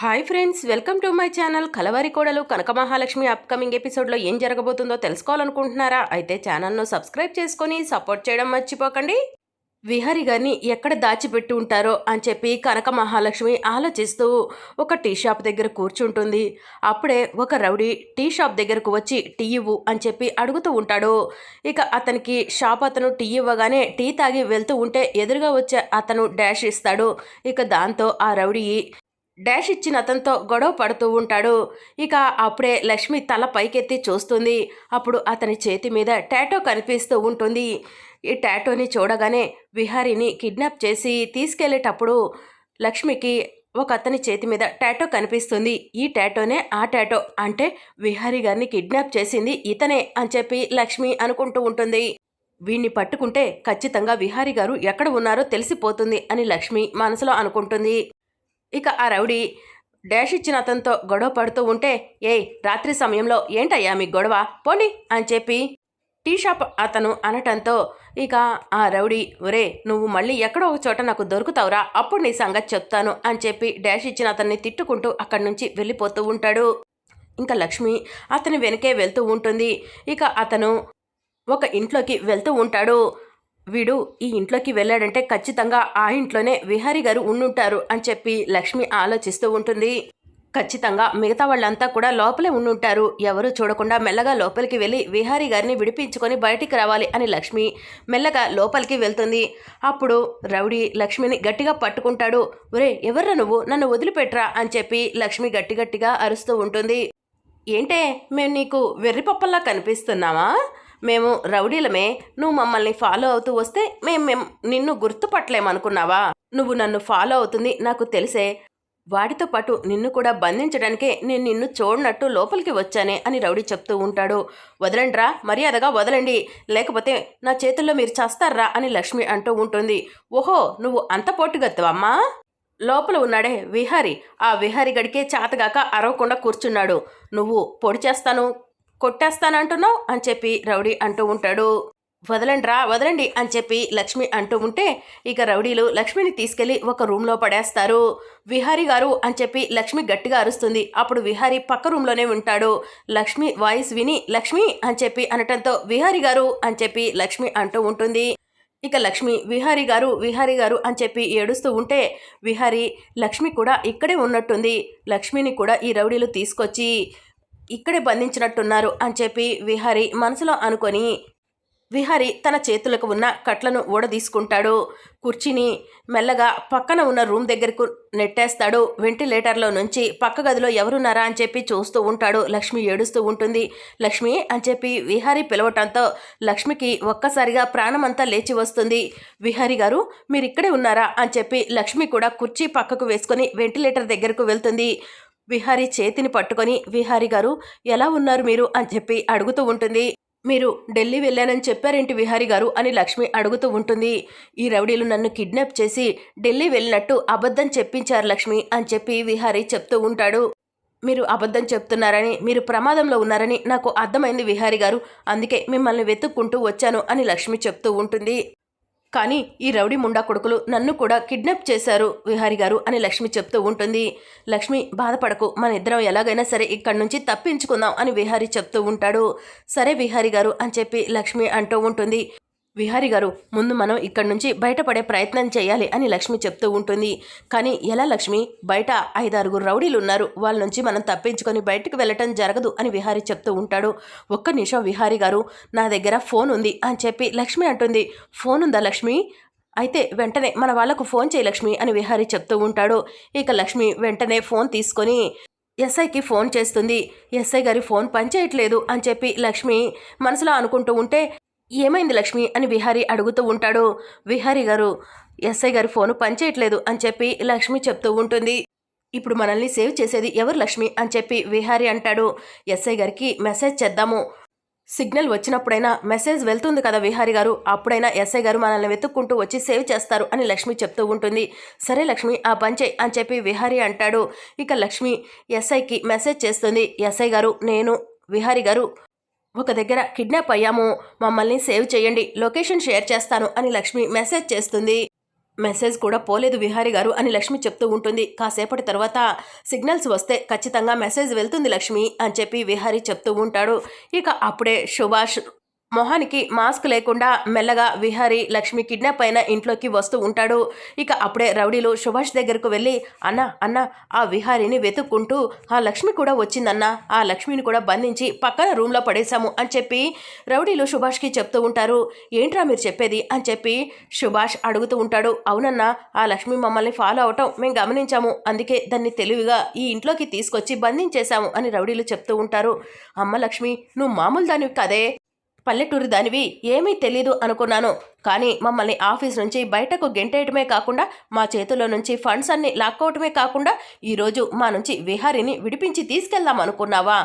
Hi friends welcome to my channel Kalavari Kodalu Kanaka Mahalakshmi upcoming ఎపిసోడ్లో ఏం జరగబోతుందో తెలుసుకోవాలనుకుంటున్నారా? అయితే ఛానల్ను సబ్స్క్రైబ్ చేసుకొని సపోర్ట్ చేయడం మర్చిపోకండి. విహారి గారిని ఎక్కడ దాచిపెట్టి ఉంటారో అని చెప్పి కనక మహాలక్ష్మి ఆలోచిస్తూ ఒక టీ షాప్ దగ్గర కూర్చుంటుంది. అప్పుడే ఒక రౌడీ టీ షాప్ దగ్గరకు వచ్చి టీ ఇవ్వు అని చెప్పి అడుగుతూ ఉంటాడు. ఇక అతనికి షాప్ అతను టీ ఇవ్వగానే టీ తాగి వెళ్తూ ఉంటే ఎదురుగా వచ్చే అతను డాష్ ఇస్తాడు. ఇక దాంతో ఆ రౌడీ డాష్ ఇచ్చిన అతనితో గొడవ పడుతూ ఉంటాడు. ఇక అప్పుడే లక్ష్మి తల పైకెత్తి చూస్తుంది. అప్పుడు అతని చేతి మీద టాటో కనిపిస్తూ ఉంటుంది. ఈ టాటోని చూడగానే విహారిని కిడ్నాప్ చేసి తీసుకెళ్ళేటప్పుడు లక్ష్మికి ఒక అతని చేతి మీద టాటో కనిపిస్తుంది. ఈ టాటోనే ఆ టాటో అంటే విహారి గారిని కిడ్నాప్ చేసింది ఇతనే అని చెప్పి లక్ష్మి అనుకుంటూ ఉంటుంది. వీణ్ణి పట్టుకుంటే ఖచ్చితంగా విహారి గారు ఎక్కడ ఉన్నారో తెలిసిపోతుంది అని లక్ష్మి మనసులో అనుకుంటుంది. ఇక ఆ రౌడీ డాష్ ఇచ్చిన అతనితో గొడవ పడుతూ ఉంటే ఏయ్ రాత్రి సమయంలో ఏంటయ్యా మీ గొడవ? పోండి అని చెప్పి టీ షాప్ అతను అనటంతో ఇక ఆ రౌడీ ఒరే నువ్వు మళ్ళీ ఎక్కడో ఒక చోట నాకు దొరుకుతావురా అప్పుడు నీ సంగతి చెప్తాను అని చెప్పి డాష్ ఇచ్చిన అతన్ని తిట్టుకుంటూ అక్కడి నుంచి వెళ్ళిపోతూ ఉంటాడు. ఇంకా లక్ష్మి అతని వెనకే వెళ్తూ ఉంటుంది. ఇక అతను ఒక ఇంట్లోకి వెళ్తూ ఉంటాడు. వీడు ఈ ఇంట్లోకి వెళ్ళాడంటే ఖచ్చితంగా ఆ ఇంట్లోనే విహారి గారు ఉండుంటారు అని చెప్పి లక్ష్మి ఆలోచిస్తూ ఉంటుంది. ఖచ్చితంగా మిగతా వాళ్ళంతా కూడా లోపలే ఉండుంటారు. ఎవరు చూడకుండా మెల్లగా లోపలికి వెళ్ళి విహారీ గారిని విడిపించుకొని బయటికి రావాలి అని లక్ష్మి మెల్లగా లోపలికి వెళ్తుంది. అప్పుడు రౌడీ లక్ష్మిని గట్టిగా పట్టుకుంటాడు. ఒరే ఎవర్రా నువ్వు? నన్ను వదిలిపెట్రా అని చెప్పి లక్ష్మి గట్టి గట్టిగా అరుస్తూ ఉంటుంది. ఏంటే మేము నీకు వెర్రిపప్పల్లా కనిపిస్తున్నావా మేము రౌడీలమే నువ్వు మమ్మల్ని ఫాలో అవుతూ వస్తే మేము మేం నిన్ను గుర్తుపట్టలేమనుకున్నావా? నువ్వు నన్ను ఫాలో అవుతుంది నాకు తెలిసే. వాడితో పాటు నిన్ను కూడా బంధించడానికే నేను నిన్ను చూడనట్టు లోపలికి వచ్చానే అని రౌడీ చెప్తూ ఉంటాడు. వదలండ్రా మర్యాదగా వదలండి. లేకపోతే నా చేతుల్లో మీరు చేస్తారా అని లక్ష్మి అంటూ ఉంటుంది. ఓహో నువ్వు అంత పోటుగత్తవమ్మా? లోపల ఉన్నాడే విహారి. ఆ విహారి గడికే చాతగాక అరవకుండా కూర్చున్నాడు. నువ్వు పొడి చేస్తాను కొట్టేస్తానంటున్నావు అని చెప్పి రౌడీ అంటూ ఉంటాడు. వదలండి రా వదలండి అని చెప్పి లక్ష్మి అంటూ ఉంటే ఇక రౌడీలు లక్ష్మిని తీసుకెళ్ళి ఒక రూమ్లో పడేస్తారు. విహారీ గారు అని చెప్పి లక్ష్మి గట్టిగా అరుస్తుంది. అప్పుడు విహారీ పక్క రూమ్లోనే ఉంటాడు. లక్ష్మి వాయిస్ విని లక్ష్మి అని చెప్పి అనటంతో విహారీ గారు అని చెప్పి లక్ష్మి అంటూ ఉంటుంది. ఇక లక్ష్మి విహారీ గారు విహారీ గారు అని చెప్పి ఏడుస్తూ ఉంటే విహారీ లక్ష్మి కూడా ఇక్కడే ఉన్నట్టుంది. లక్ష్మిని కూడా ఈ రౌడీలు తీసుకొచ్చి ఇక్కడే బంధించినట్టున్నారు అని చెప్పి విహారి మనసులో అనుకొని విహారి తన చేతులకు ఉన్న కట్లను ఊడదీసుకుంటాడు. కుర్చీని మెల్లగా పక్కన ఉన్న రూమ్ దగ్గరకు నెట్టేస్తాడు. వెంటిలేటర్లో నుంచి పక్క గదిలో ఎవరున్నారా అని చెప్పి చూస్తూ ఉంటాడు. లక్ష్మి ఏడుస్తూ ఉంటుంది. లక్ష్మి అని చెప్పి విహారి పిలవటంతో లక్ష్మికి ఒక్కసారిగా ప్రాణమంతా లేచి వస్తుంది. విహారి గారు మీరు ఇక్కడే ఉన్నారా అని చెప్పి లక్ష్మి కూడా కుర్చీ పక్కకు వేసుకొని వెంటిలేటర్ దగ్గరకు వెళ్తుంది. విహారి చేతిని పట్టుకొని విహారి గారు ఎలా ఉన్నారు మీరు? అని చెప్పి అడుగుతూ ఉంటుంది. మీరు ఢిల్లీ వెళ్ళానని చెప్పారేంటి విహారి గారు? అని లక్ష్మి అడుగుతూ ఉంటుంది. ఈ రౌడీలు నన్ను కిడ్నాప్ చేసి ఢిల్లీ వెళ్ళినట్టు అబద్ధం చెప్పించారు లక్ష్మి అని చెప్పి విహారీ చెప్తూ ఉంటాడు. మీరు అబద్ధం చెప్తున్నారని మీరు ప్రమాదంలో ఉన్నారని నాకు అర్థమైంది విహారి గారు. అందుకే మిమ్మల్ని వెతుక్కుంటూ వచ్చాను అని లక్ష్మి చెప్తూ ఉంటుంది. కానీ ఈ రౌడీ ముండా కొడుకులు నన్ను కూడా కిడ్నాప్ చేశారు విహారి గారు అని లక్ష్మి చెప్తూ ఉంటుంది. లక్ష్మి బాధపడకు. మన ఇద్దరం ఎలాగైనా సరే ఇక్కడి నుంచి తప్పించుకుందాం అని విహారి చెప్తూ ఉంటాడు. సరే విహారి గారు అని చెప్పి లక్ష్మి అంటూ ఉంటుంది. విహారి గారు ముందు మనం ఇక్కడి నుంచి బయటపడే ప్రయత్నం చేయాలి అని లక్ష్మి చెప్తూ ఉంటుంది. కానీ ఎలా లక్ష్మి? బయట ఐదారుగురు రౌడీలు ఉన్నారు. వాళ్ళ నుంచి మనం తప్పించుకొని బయటకు వెళ్ళటం జరగదు అని విహారి చెప్తూ ఉంటాడు. ఒక్క నిమిషం విహారి గారు నా దగ్గర ఫోన్ ఉంది అని చెప్పి లక్ష్మి అంటుంది. ఫోన్ ఉందా లక్ష్మి? అయితే వెంటనే మన వాళ్ళకు ఫోన్ చేయి లక్ష్మి అని విహారి చెప్తూ ఉంటాడు. ఇక లక్ష్మి వెంటనే ఫోన్ తీసుకొని ఎస్ఐకి ఫోన్ చేస్తుంది. ఎస్ఐ గారి ఫోన్ పనిచేయట్లేదు అని చెప్పి లక్ష్మి మనసులో అనుకుంటూ ఉంటే ఏమైంది లక్ష్మి అని విహారీ అడుగుతూ ఉంటాడు. విహారీ గారు ఎస్ఐ గారి ఫోను పనిచేయట్లేదు అని చెప్పి లక్ష్మి చెప్తూ ఉంటుంది. ఇప్పుడు మనల్ని సేవ్ చేసేది ఎవరు లక్ష్మి అని చెప్పి విహారీ అంటాడు. ఎస్ఐ గారికి మెసేజ్ చేద్దాము. సిగ్నల్ వచ్చినప్పుడైనా మెసేజ్ వెళ్తుంది కదా విహారీ గారు. అప్పుడైనా ఎస్ఐ గారు మనల్ని వెతుక్కుంటూ వచ్చి సేవ్ చేస్తారు అని లక్ష్మి చెప్తూ ఉంటుంది. సరే లక్ష్మి ఆ పంచే అని చెప్పి విహారీ అంటాడు. ఇక లక్ష్మి ఎస్ఐకి మెసేజ్ చేస్తుంది. ఎస్ఐ గారు నేను విహారీ గారు ఒక దగ్గర కిడ్నాప్ అయ్యాము. మమ్మల్ని సేవ్ చేయండి. లొకేషన్ షేర్ చేస్తాను అని లక్ష్మి మెసేజ్ చేస్తుంది. మెసేజ్ కూడా పోలేదు విహారి గారు అని లక్ష్మి చెప్తూ ఉంటుంది. కాసేపటి తర్వాత సిగ్నల్స్ వస్తే ఖచ్చితంగా మెసేజ్ వెళ్తుంది లక్ష్మి అని చెప్పి విహారి చెప్తూ ఉంటాడు. ఇక అప్పుడే సుభాష్ మొహానికి మాస్క్ లేకుండా మెల్లగా విహారి లక్ష్మి కిడ్నాప్ అయిన ఇంట్లోకి వస్తూ ఉంటాడు. ఇక అప్పుడే రౌడీలు సుభాష్ దగ్గరకు వెళ్ళి అన్న అన్న ఆ విహారిని వెతుక్కుంటూ ఆ లక్ష్మి కూడా వచ్చిందన్న ఆ లక్ష్మిని కూడా బంధించి పక్కన రూమ్లో పడేశాము అని చెప్పి రౌడీలు సుభాష్కి చెప్తూ ఉంటారు. ఏంట్రా మీరు చెప్పేది? అని చెప్పి సుభాష్ అడుగుతూ ఉంటాడు. అవునన్నా ఆ లక్ష్మి మమ్మల్ని ఫాలో అవటం మేము గమనించాము. అందుకే దాన్ని తెలివిగా ఈ ఇంట్లోకి తీసుకొచ్చి బంధించేశాము అని రౌడీలు చెప్తూ ఉంటారు. అమ్మ లక్ష్మి నువ్వు మామూలు దానివి కదే. పల్లెటూరు దానివి ఏమీ తెలీదు అనుకున్నాను. కానీ మమ్మల్ని ఆఫీస్ నుంచి బయటకు గెంటేయటమే కాకుండా మా చేతుల్లో నుంచి ఫండ్స్ అన్ని లాక్కోవటమే కాకుండా ఈరోజు మా నుంచి విహారిని విడిపించి తీసుకెళ్దాం అనుకున్నావా?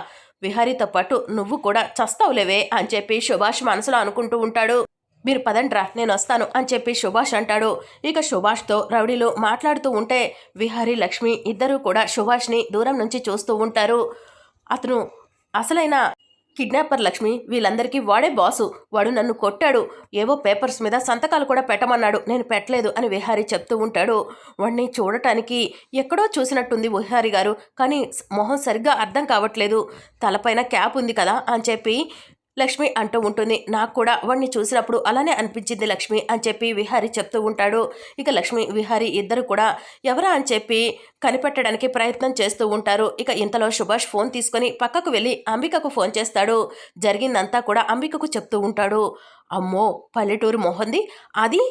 విహారీతో పాటు నువ్వు కూడా చస్తావులేవే అని చెప్పి సుభాష్ మనసులో అనుకుంటూ ఉంటాడు. మీరు పదండ్రా నేను వస్తాను అని చెప్పి సుభాష్ అంటాడు. ఇక సుభాష్తో రౌడీలు మాట్లాడుతూ ఉంటే విహారీ లక్ష్మి ఇద్దరూ కూడా సుభాష్ని దూరం నుంచి చూస్తూ ఉంటారు. అతను అసలైన కిడ్నాపర్ లక్ష్మి వీళ్ళందరికీ వాడే బాసు. వాడు నన్ను కొట్టాడు. ఏవో పేపర్స్ మీద సంతకాలు కూడా పెట్టమన్నాడు. నేను పెట్టలేదు అని విహారీ చెప్తూ ఉంటాడు. వాడిని చూడటానికి ఎక్కడో చూసినట్టుంది విహారీ గారు. కానీ మొహం సరిగ్గా అర్థం కావట్లేదు. తలపైన క్యాప్ ఉంది కదా అని చెప్పి లక్ష్మి అంటూ ఉంటుంది. నాకు కూడా వాడిని చూసినప్పుడు అలానే అనిపించింది లక్ష్మి అని చెప్పి విహారి చెప్తూ ఉంటాడు. ఇక లక్ష్మి విహారి ఇద్దరు కూడా ఎవరా అని చెప్పి కనిపెట్టడానికి ప్రయత్నం చేస్తూ ఉంటారు. ఇక ఇంతలో సుభాష్ ఫోన్ తీసుకొని పక్కకు వెళ్ళి అంబికకు ఫోన్ చేస్తాడు. జరిగిందంతా కూడా అంబికకు చెప్తూ ఉంటాడు. అమ్మో పల్లెటూరు మొహంది. అది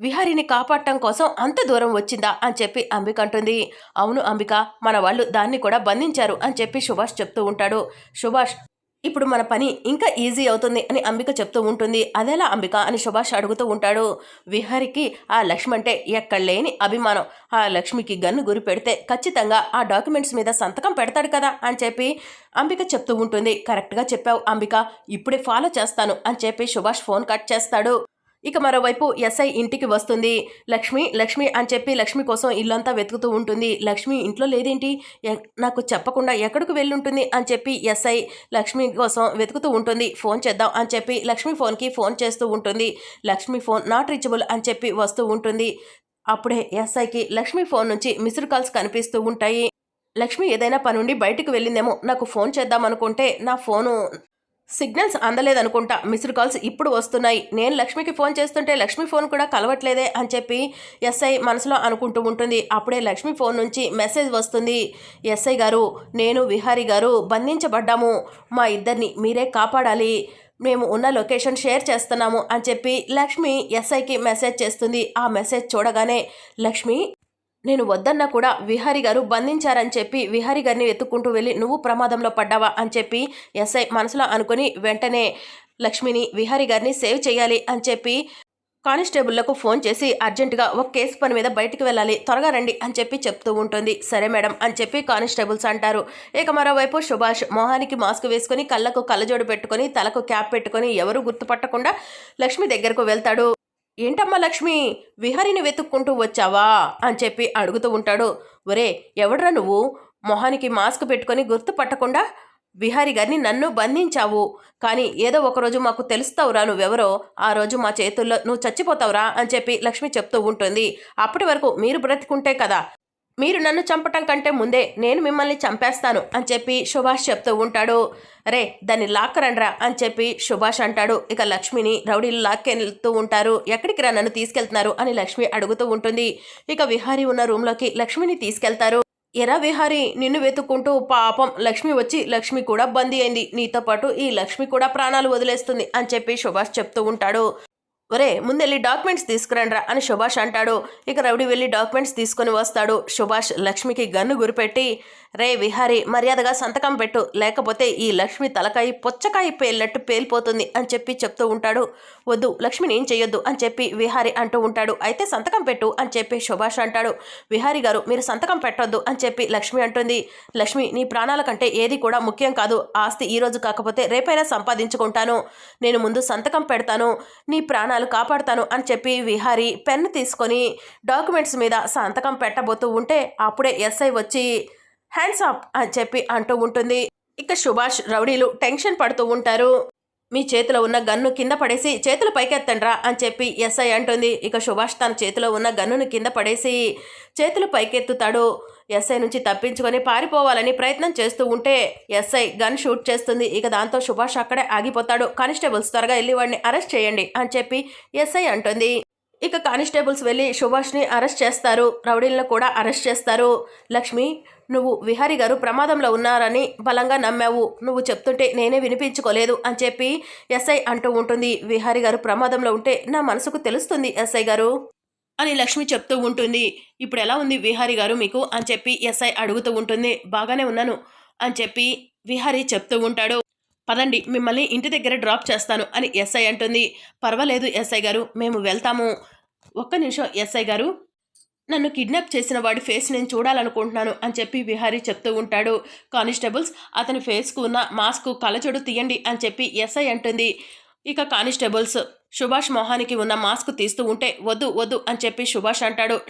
విహారిని కాపాడటం కోసం అంత దూరం వచ్చిందా అని చెప్పి అంబిక అంటుంది. అవును అంబిక మన వాళ్ళు దాన్ని కూడా బంధించారు అని చెప్పి సుభాష్ చెప్తూ ఉంటాడు. సుభాష్ ఇప్పుడు మన పని ఇంకా ఈజీ అవుతుంది అని అంబిక చెప్తూ ఉంటుంది. అదేలా అంబిక అని సుభాష్ అడుగుతూ ఉంటాడు. విహారికి ఆ లక్ష్మి అంటే ఎక్కడ లేని అభిమానం. ఆ లక్ష్మికి గన్ను గురి పెడితే ఖచ్చితంగా ఆ డాక్యుమెంట్స్ మీద సంతకం పెడతాడు కదా అని చెప్పి అంబిక చెప్తూ ఉంటుంది. కరెక్ట్గా చెప్పావు అంబిక. ఇప్పుడే ఫాలో చేస్తాను అని చెప్పి సుభాష్ ఫోన్ కట్ చేస్తాడు. ఇక మరోవైపు ఎస్ఐ ఇంటికి వస్తుంది. లక్ష్మి లక్ష్మి అని చెప్పి లక్ష్మి కోసం ఇల్లంతా వెతుకుతూ ఉంటుంది. లక్ష్మి ఇంట్లో లేదేంటి? నాకు చెప్పకుండా ఎక్కడికి వెళ్ళుంటుంది? అని చెప్పి ఎస్ఐ లక్ష్మి కోసం వెతుకుతూ ఉంటుంది. ఫోన్ చేద్దాం అని చెప్పి లక్ష్మి ఫోన్కి ఫోన్ చేస్తూ ఉంటుంది. లక్ష్మి ఫోన్ నాట్ రీచబుల్ అని చెప్పి వస్తూ ఉంటుంది. అప్పుడే ఎస్ఐకి లక్ష్మి ఫోన్ నుంచి మిస్డ్ కాల్స్ కనిపిస్తూ ఉంటాయి. లక్ష్మి ఏదైనా పనుండి బయటకు వెళ్ళిందేమో. నాకు ఫోన్ చేద్దాం అనుకుంటే నా ఫోను సిగ్నల్స్ అందలేదనుకుంటా. మిస్డ్ కాల్స్ ఇప్పుడు వస్తున్నాయి. నేను లక్ష్మికి ఫోన్ చేస్తుంటే లక్ష్మి ఫోన్ కూడా కలవట్లేదే అని చెప్పి ఎస్ఐ మనసులో అనుకుంటూ ఉంటుంది. అప్పుడే లక్ష్మి ఫోన్ నుంచి మెసేజ్ వస్తుంది. ఎస్ఐ గారు నేను విహారీ గారు బంధించబడ్డాము. మా ఇద్దరిని మీరే కాపాడాలి. మేము ఉన్న లొకేషన్ షేర్ చేస్తున్నాము అని చెప్పి లక్ష్మి ఎస్ఐకి మెసేజ్ చేస్తుంది. ఆ మెసేజ్ చూడగానే లక్ష్మి నేను వద్దన్నా కూడా విహారి గారు బంధించారని చెప్పి విహారి గారిని ఎత్తుకుంటూ వెళ్ళి నువ్వు ప్రమాదంలో పడ్డావా? అని చెప్పి ఎస్ఐ మనసులో అనుకుని వెంటనే లక్ష్మిని విహారి గారిని సేవ్ చేయాలి అని చెప్పి కానిస్టేబుల్లకు ఫోన్ చేసి అర్జెంటుగా ఒక కేసు పని మీద బయటికి వెళ్ళాలి త్వరగా రండి అని చెప్పి చెప్తూ ఉంటుంది. సరే మేడం అని చెప్పి కానిస్టేబుల్స్ అంటారు. ఇక మరోవైపు సుభాష్ మొహానికి మాస్క్ వేసుకొని కళ్ళకు కళ్ళజోడు పెట్టుకొని తలకు క్యాప్ పెట్టుకొని ఎవరు గుర్తుపట్టకుండా లక్ష్మి దగ్గరకు వెళ్తాడు. ఏంటమ్మా లక్ష్మి? విహారిని వెతుక్కుంటూ వచ్చావా? అని చెప్పి అడుగుతూ ఉంటాడు. ఒరే ఎవడ్రా నువ్వు? మొహానికి మాస్క్ పెట్టుకొని గుర్తుపట్టకుండా విహారి గారిని నన్ను బంధించావు. కానీ ఏదో ఒకరోజు మాకు తెలుస్తావురా నువ్వెవరో. ఆ రోజు మా చేతుల్లో నువ్వు చచ్చిపోతావురా అని చెప్పి లక్ష్మి చెప్తూ ఉంటుంది. అప్పటి వరకు మీరు బ్రతికుంటే కదా. మీరు నన్ను చంపటం కంటే ముందే నేను మిమ్మల్ని చంపేస్తాను అని చెప్పి సుభాష్ చెప్తూ ఉంటాడు. రే దాన్ని లాక్కరండ్రా అని చెప్పి సుభాష్ అంటాడు. ఇక లక్ష్మిని రౌడీలు లాక్కెళ్తూ ఉంటారు. ఎక్కడికి రా నన్ను తీసుకెళ్తున్నారు అని లక్ష్మి అడుగుతూ ఉంటుంది. ఇక విహారీ ఉన్న రూమ్లోకి లక్ష్మిని తీసుకెళ్తారు. ఎరా విహారి నిన్ను వెతుక్కుంటూ పాపం లక్ష్మి వచ్చి లక్ష్మి కూడా బందీ అయింది. నీతో పాటు ఈ లక్ష్మి కూడా ప్రాణాలు వదిలేస్తుంది అని చెప్పి సుభాష్ చెప్తూ ఉంటాడు. ఒరే ముందెళ్ళి డాక్యుమెంట్స్ తీసుకురండ్రా అని సుభాష్ అంటాడు. ఇక రౌడీ వెళ్ళి డాక్యుమెంట్స్ తీసుకొని వస్తాడు. సుభాష్ లక్ష్మికి గన్ను గురిపెట్టి రే విహారీ మర్యాదగా సంతకం పెట్టు. లేకపోతే ఈ లక్ష్మి తలకాయి పుచ్చకాయ పేలినట్టు పేలిపోతుంది అని చెప్పి చెప్తూ ఉంటాడు. వద్దు లక్ష్మిని ఏం చెయ్యొద్దు అని చెప్పి విహారి అంటూ ఉంటాడు. అయితే సంతకం పెట్టు అని చెప్పి సుభాష్ అంటాడు. విహారి గారు మీరు సంతకం పెట్టొద్దు అని చెప్పి లక్ష్మి అంటుంది. లక్ష్మి నీ ప్రాణాల కంటే ఏది కూడా ముఖ్యం కాదు. ఆస్తి ఈ రోజు కాకపోతే రేపైనా సంపాదించుకుంటాను. నేను ముందు సంతకం పెడతాను. నీ ప్రాణాలు ప్రాణాలు కాపాడుతాను అని చెప్పి విహారి పెన్ను తీసుకొని డాక్యుమెంట్స్ మీద సంతకం పెట్టబోతూ ఉంటే అప్పుడే ఎస్ఐ వచ్చి హ్యాండ్స్ అప్ అని చెప్పి అంటూ ఉంటుంది. ఇక సుభాష్ రౌడీలు టెన్షన్ పడుతూ ఉంటారు. మీ చేతిలో ఉన్న గన్ను కింద పడేసి చేతులు పైకెత్తండ్రా అని చెప్పి ఎస్ఐ అంటుంది. ఇక సుభాష్ తన చేతిలో ఉన్న గన్నును కింద పడేసి చేతులు పైకెత్తుతాడు. ఎస్ఐ నుంచి తప్పించుకొని పారిపోవాలని ప్రయత్నం చేస్తూ ఉంటే ఎస్ఐ గన్ షూట్ చేస్తుంది. ఇక దాంతో సుభాష్ అక్కడే ఆగిపోతాడు. కానిస్టేబుల్స్ త్వరగా వెళ్ళి వాడిని అరెస్ట్ చేయండి అని చెప్పి ఎస్ఐ అంటుంది. ఇక కానిస్టేబుల్స్ వెళ్ళి సుభాష్ని అరెస్ట్ చేస్తారు. రౌడీలను కూడా అరెస్ట్ చేస్తారు. లక్ష్మి నువ్వు విహారీ గారు ప్రమాదంలో ఉన్నారని బలంగా నమ్మావు. నువ్వు చెప్తుంటే నేనే వినిపించుకోలేదు అని చెప్పి ఎస్ఐ అంటూ ఉంటుంది. విహారీ గారు ప్రమాదంలో ఉంటే నా మనసుకు తెలుస్తుంది ఎస్ఐ గారు అని లక్ష్మి చెప్తూ ఉంటుంది. ఇప్పుడు ఎలా ఉంది విహారీ గారు మీకు అని చెప్పి ఎస్ఐ అడుగుతూ ఉంటుంది. బాగానే ఉన్నాను అని చెప్పి విహారీ చెప్తూ ఉంటాడు. పదండి మిమ్మల్ని ఇంటి దగ్గర డ్రాప్ చేస్తాను అని ఎస్ఐ అంటుంది. పర్వాలేదు ఎస్ఐ గారు మేము వెళ్తాము. ఒక్క నిమిషం ఎస్ఐ గారు. నన్ను కిడ్నాప్ చేసిన వాడి ఫేస్ నేను చూడాలనుకుంటున్నాను అని చెప్పి విహారీ చెప్తూ ఉంటాడు. కానిస్టేబుల్స్ అతని ఫేస్కు ఉన్న మాస్క్ కళ్ళజోడు తీయండి అని చెప్పి ఎస్ఐ అంటుంది. ఇక కానిస్టేబుల్స్ సుభాష్ మొహానికి ఉన్న మాస్క్ తీస్తూ ఉంటే వద్దు వద్దు అని చెప్పి సుభాష్ అంటాడు.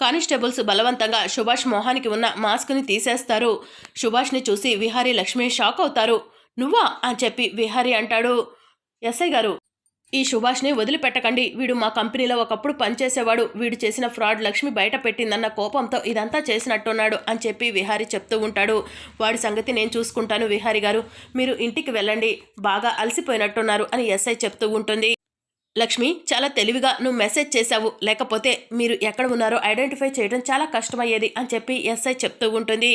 కానిస్టేబుల్స్ బలవంతంగా సుభాష్ మొహానికి ఉన్న మాస్క్ని తీసేస్తారు. సుభాష్ని చూసి విహారీ లక్ష్మి షాక్ అవుతారు. నువ్వా అని చెప్పి విహారీ అంటాడు. ఎస్ఐ గారు ఈ సుభాష్ని వదిలిపెట్టకండి. వీడు మా కంపెనీలో ఒకప్పుడు పనిచేసేవాడు. వీడు చేసిన ఫ్రాడ్ లక్ష్మి బయట పెట్టిందన్న కోపంతో ఇదంతా చేసినట్టున్నాడు అని చెప్పి విహారీ చెప్తూ ఉంటాడు. వాడి సంగతి నేను చూసుకుంటాను విహారీ గారు. మీరు ఇంటికి వెళ్ళండి. బాగా అలసిపోయినట్టున్నారు అని ఎస్ఐ చెప్తూ ఉంటుంది. లక్ష్మి చాలా తెలివిగా నువ్వు మెసేజ్ చేశావు. లేకపోతే మీరు ఎక్కడ ఉన్నారో ఐడెంటిఫై చేయడం చాలా కష్టమయ్యేది అని చెప్పి ఎస్ఐ చెప్తూ ఉంటుంది.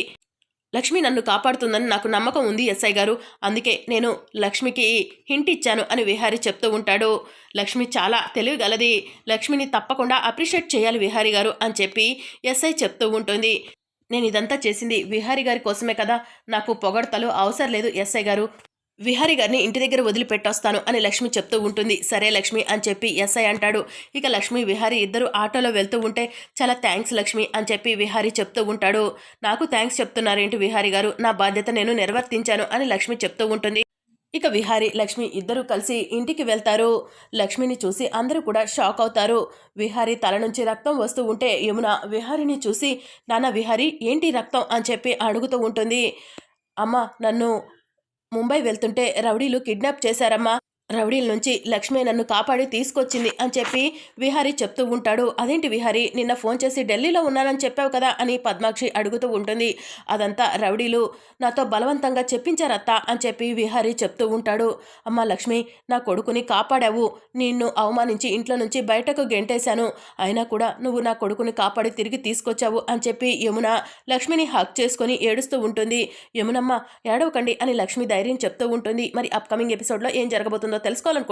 లక్ష్మి నన్ను కాపాడుతుందని నాకు నమ్మకం ఉంది ఎస్ఐ గారు. అందుకే నేను లక్ష్మికి హింట్ ఇచ్చాను అని విహారీ చెప్తూ ఉంటాడు. లక్ష్మి చాలా తెలివిగలది. లక్ష్మిని తప్పకుండా అప్రిషియేట్ చేయాలి విహారీ గారు అని చెప్పి ఎస్ఐ చెప్తూ ఉంటుంది. నేను ఇదంతా చేసింది విహారీ గారి కోసమే కదా. నాకు పొగడతలు అవసరం లేదు ఎస్ఐ గారు. విహారి గారిని ఇంటి దగ్గర వదిలిపెట్టొస్తాను అని లక్ష్మి చెప్తూ ఉంటుంది. సరే లక్ష్మి అని చెప్పి ఎస్ఐ అంటాడు. ఇక లక్ష్మి విహారి ఇద్దరు ఆటోలో వెళ్తూ ఉంటే చాలా థ్యాంక్స్ లక్ష్మి అని చెప్పి విహారి చెప్తూ ఉంటాడు. నాకు థ్యాంక్స్ చెప్తున్నారేంటి విహారి గారు? నా బాధ్యత నేను నిర్వర్తించాను అని లక్ష్మి చెప్తూ ఉంటుంది. ఇక విహారి లక్ష్మి ఇద్దరు కలిసి ఇంటికి వెళ్తారు. లక్ష్మిని చూసి అందరూ కూడా షాక్ అవుతారు. విహారి తల నుంచి రక్తం వస్తూ ఉంటే యమున విహారిని చూసి నాన్న విహారి ఏంటి రక్తం? అని చెప్పి అడుగుతూ ఉంటుంది. అమ్మ నన్ను ముంబై వెళ్తుంటే రౌడీలు కిడ్నాప్ చేశారమ్మా. రౌడీల నుంచి లక్ష్మి నన్ను కాపాడి తీసుకొచ్చింది అని చెప్పి విహారీ చెప్తూ ఉంటాడు. అదేంటి విహారీ? నిన్న ఫోన్ చేసి ఢిల్లీలో ఉన్నానని చెప్పావు కదా అని పద్మాక్షి అడుగుతూ ఉంటుంది. అదంతా రౌడీలు నాతో బలవంతంగా చెప్పించారత్తా అని చెప్పి విహారీ చెప్తూ ఉంటాడు. అమ్మ లక్ష్మి నా కొడుకుని కాపాడావు. నిన్ను అవమానించి ఇంట్లో నుంచి బయటకు గెంటేశాను. అయినా కూడా నువ్వు నా కొడుకుని కాపాడి తిరిగి తీసుకొచ్చావు అని చెప్పి యమున లక్ష్మిని హక్ చేసుకొని ఏడుస్తూ ఉంటుంది. యమునమ్మ ఏడవకండి అని లక్ష్మి ధైర్యం చెప్తూ ఉంటుంది. మరి అప్కమింగ్ ఎపిసోడ్లో ఏం జరగబోతుందో తెలుసుకోవాలనుకుంటున్నాను.